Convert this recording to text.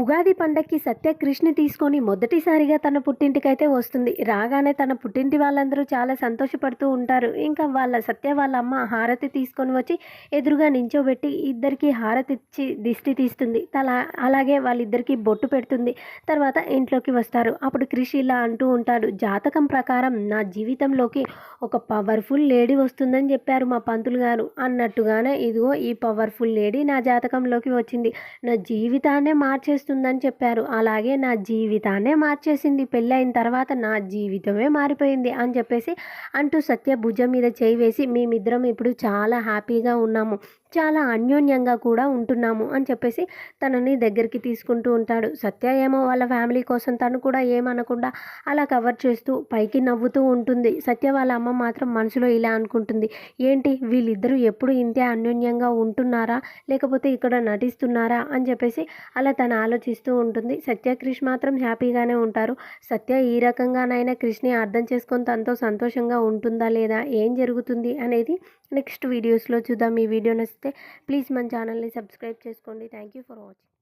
ఉగాది పండక్కి సత్య కృష్ణ తీసుకొని మొదటిసారిగా తన పుట్టింటికైతే వస్తుంది. రాగానే తన పుట్టింటి వాళ్ళందరూ చాలా సంతోషపడుతూ ఉంటారు. ఇంకా వాళ్ళ సత్య వాళ్ళ అమ్మ హారతి తీసుకొని వచ్చి ఎదురుగా నించోబెట్టి ఇద్దరికి హారతి ఇచ్చి దిష్టి తీస్తుంది. తల అలాగే వాళ్ళిద్దరికి బొట్టు పెడుతుంది. తర్వాత ఇంట్లోకి వస్తారు. అప్పుడు కృషి ఇలా అంటూ ఉంటాడు. జాతకం ప్రకారం నా జీవితంలోకి ఒక పవర్ఫుల్ లేడీ వస్తుందని చెప్పారు మా పంతులు గారు. అన్నట్టుగానే ఇదిగో ఈ పవర్ఫుల్ లేడీ నా జాతకంలోకి వచ్చింది. నా జీవితాన్నే మార్చేస్తుంది. చేస్తుందని చెప్పారు. అలాగే నా జీవితాన్నే మార్చేసింది. పెళ్ళైన తర్వాత నా జీవితమే మారిపోయింది అని చెప్పేసి అంటూ సత్య భుజం మీద చేయి వేసి మేమిద్దరం ఇప్పుడు చాలా హ్యాపీగా ఉన్నాము. చాలా అన్యోన్యంగా కూడా ఉంటున్నాము అని చెప్పేసి తనని దగ్గరికి తీసుకుంటూ ఉంటాడు. సత్య ఏమో వాళ్ళ ఫ్యామిలీ కోసం తను కూడా ఏమనకుండా అలా కవర్ చేస్తూ పైకి నవ్వుతూ ఉంటుంది. సత్య వాళ్ళ అమ్మ మాత్రం మనసులో ఇలా అనుకుంటుంది. ఏంటి వీళ్ళిద్దరూ ఎప్పుడు ఇంతే అన్యోన్యంగా ఉంటున్నారా? లేకపోతే ఇక్కడ నటిస్తున్నారా? అని చెప్పేసి అలా తన తను ఆలోచిస్తూ ఉంటుంది. సత్య క్రిష్ మాత్రం హ్యాపీగానే ఉంటారు. సత్య ఈ రకంగానైనా క్రిష్ని అర్థం చేసుకొని తనతో సంతోషంగా ఉంటుందా లేదా ఏం జరుగుతుంది అనేది నెక్స్ట్ వీడియోస్లో చూద్దాం. ఈ వీడియో నచ్చితే ప్లీజ్ మన ఛానల్ని సబ్స్క్రైబ్ చేసుకోండి. Thank you for watching.